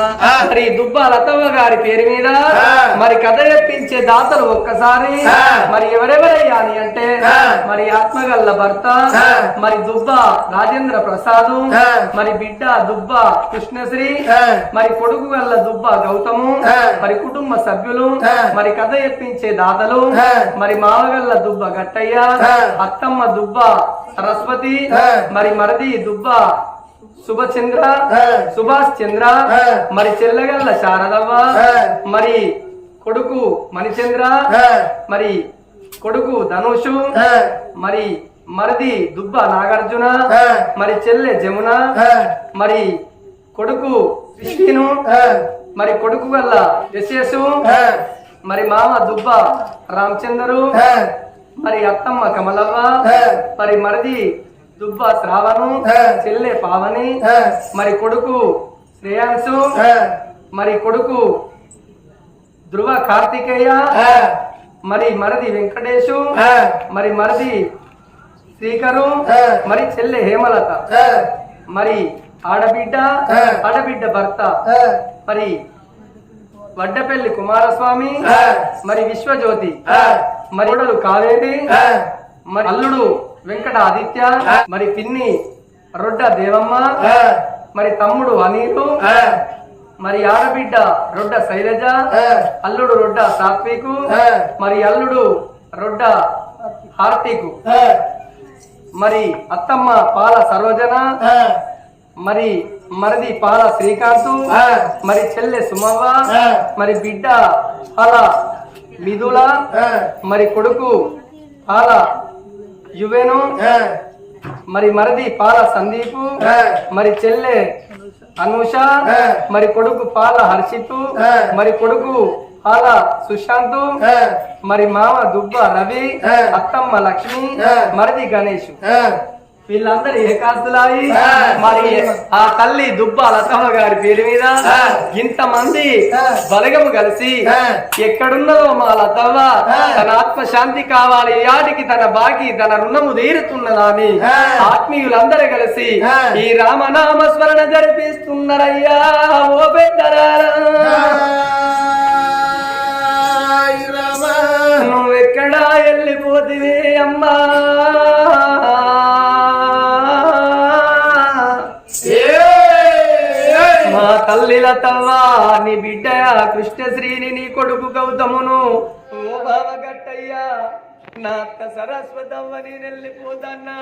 ఆ. మరి దుబ్బా లతవ్వ గారి పేరు మీద. మరి కథ చెప్పించే దాతలు ఒక్కసారి. మరి ఎవరెవరయ్యా అని అంటే. మరి ఆత్మగల్ల భర్త. మరి దుబ్బా రాజేంద్ర ప్రసాద్. మరి బిడ్డ దుబ్బా కృష్ణశ్రీ. మరి కొడుకు గల్ల దుబ్బా గౌతము. మరి కుటుంబ సభ్యులు. మరి కథ చెప్పించే దాతలు. మరి మావగల్ల దుబ్బ గట్టయ్య. అత్తమ్మ దుబ్బ సరస్వతి. మరి మరది దుబ్బ శుభచంద్ర. సుభాష్ చంద్ర. మరి చెల్లగల్ల శారదవ్వ. మరి కొడుకు మణిచంద్ర. మరి కొడుకు ధనుషు. మరి మరది దుబ్బ నాగార్జున. మరి చెల్లె జమున. మరి కొడుకు ఆ. మరి కొడుకు వల్ల యశస్సు ఆ. మరి మామ దుబ్బ రామచందరు. మరి అత్తమ్మ కమలవ్వ. మరి మరిది దుబ్బ శ్రావణు. చెల్లె పావని. మరి కొడుకు శ్రేయాంశు. మరి కొడుకు ధ్రువ కార్తికేయ. మరి మరది వెంకటేశు. మరి మరది శ్రీకరు. మరి చెల్లె హేమలత. మరి ఆడబిడ్డ. ఆడబిడ్డ భర్త. మరి వడ్డపల్లి కుమారస్వామి. మరి విశ్వజ్యోతి. మరి కావేరి. మరి అల్లుడు వెంకట ఆదిత్య. మరి పిన్ని రొడ్డ దేవమ్మ. మరి తమ్ముడు అనిలు. మరి ఆడబిడ్డ రొడ్డ శైలజ. అల్లుడు రొడ్డ సాత్వికు. మరి అల్లుడు రొడ్డ హార్తికు. మరి అత్తమ్మ పాల సరోజన. మరి మరిది పాల శ్రీకాంత్. మరి చెల్లె సుమవ్వ. మరి బిడ్డ పాల మిథుల. మరి కొడుకు పాల యువెను. మరి మరిది పాల సందీపు. మరి చెల్లె అనూష. మరి కొడుకు పాల హర్షితు. మరి కొడుకు పాల సుశాంత్. మరి మామ దుబ్బ రవి. అత్తమ్మ లక్ష్మి. మరిది గణేష్. వీళ్ళందరూ ఏకాస్తులాయి. మరి ఆ తల్లి దుబ్బ లతమ్మ గారి పేరు మీద. ఇంతమంది. బలగము కలిసి. ఎక్కడున్నదో మా ఆ. తన ఆత్మ శాంతి కావాలి యాటికి తన బాకి తన రుణము తీరుతున్నదా అని. ఆత్మీయులందరూ కలిసి. ఈ రామనామ స్మరణ జరిపిస్తున్నారయ్యా ఓ రామ. నువ్వెక్కడా వెళ్ళిపోతివి అమ్మా తల్లిల నీ బిడ్డ కృష్ణశ్రీని నీ కొడుకు గౌతమును. ఓ బావ గట్టయ్యా నా అత్త సరస్వతవ్వని వెళ్ళిపోతన్నా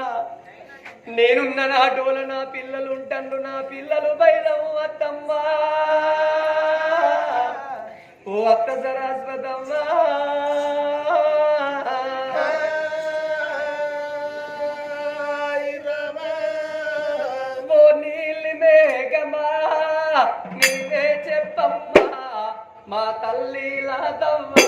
నేనున్న నాటోలు నా పిల్లలు ఉంటండు నా పిల్లలు బయలము అత్తమ్మా. ఓ అత్త సరస్వతమ్మా నీవే చెప్పమ్మా మా తల్లి లాదమ్మా.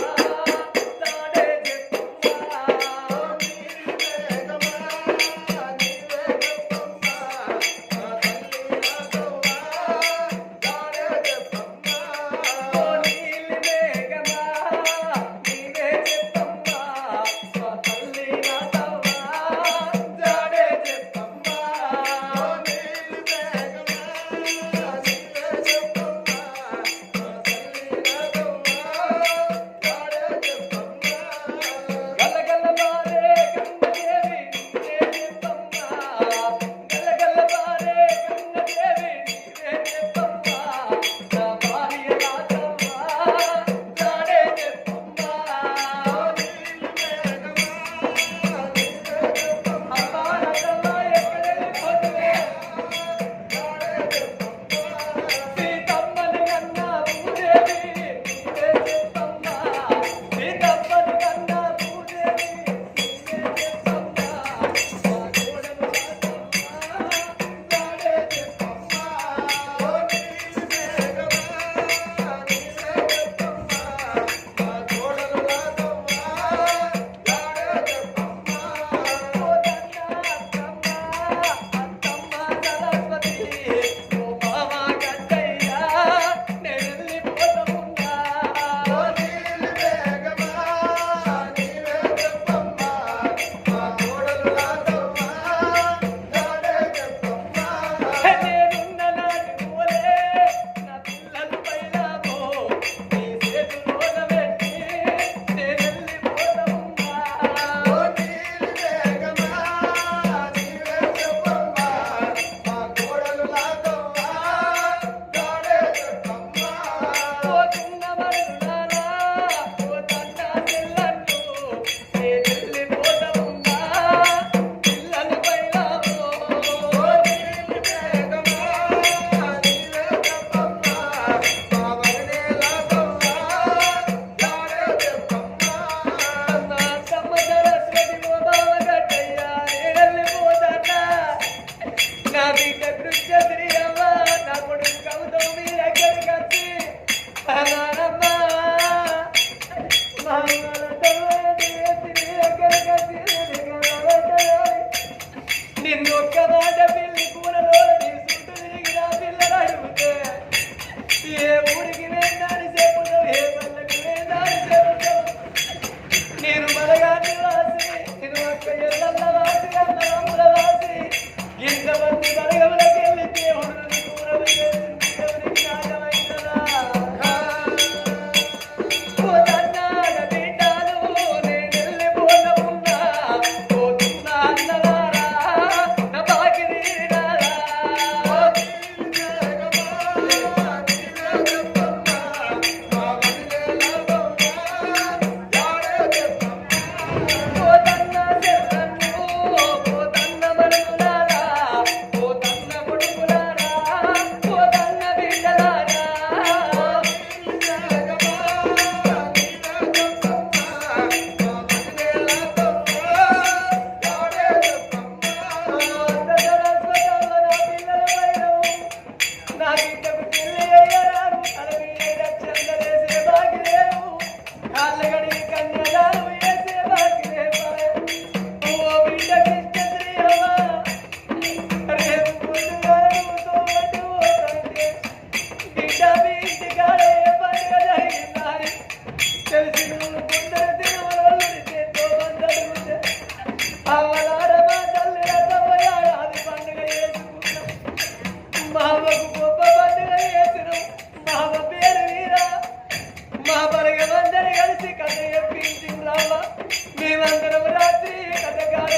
మేమందరం రాత్రి కథగాడు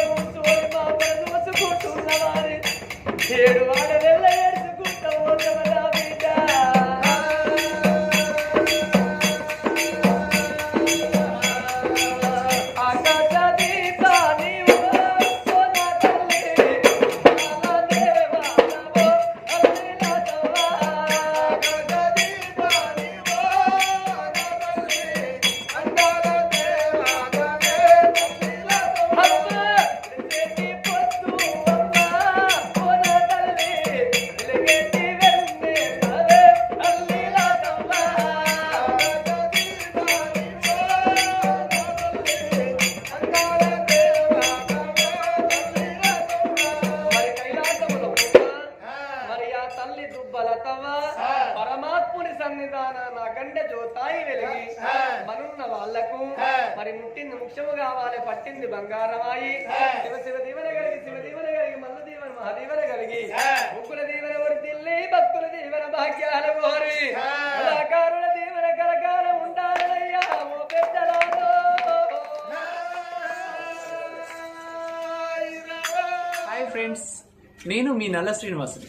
చూసుకుంటున్న వారి ఏడు వాడ తల్లి దుబ్బలతవ పరమాత్ముని సన్నిధాన నా గండ జ్యోతాయి వెలిగి మనున్న వాళ్ళకు మరి ముట్టింది ముఖ్యము కావాలి పట్టింది బంగారమాయి. శివ శివ దీవెన కలిగి శివ దీవెన కలిగి మల్ల దీవెన మహాదీవెన కలిగి ముగ్గుల దీవెన వర్తిల్లి భక్తుల దీవెన భాగ్యాల వారి కళాకారుల దీవెన కరకాలం ఉండాలయ్యా ఓ పెద్దలారో హాయ్ ఫ్రెండ్స్ నేను మీ నల్ల శ్రీనివాసుని.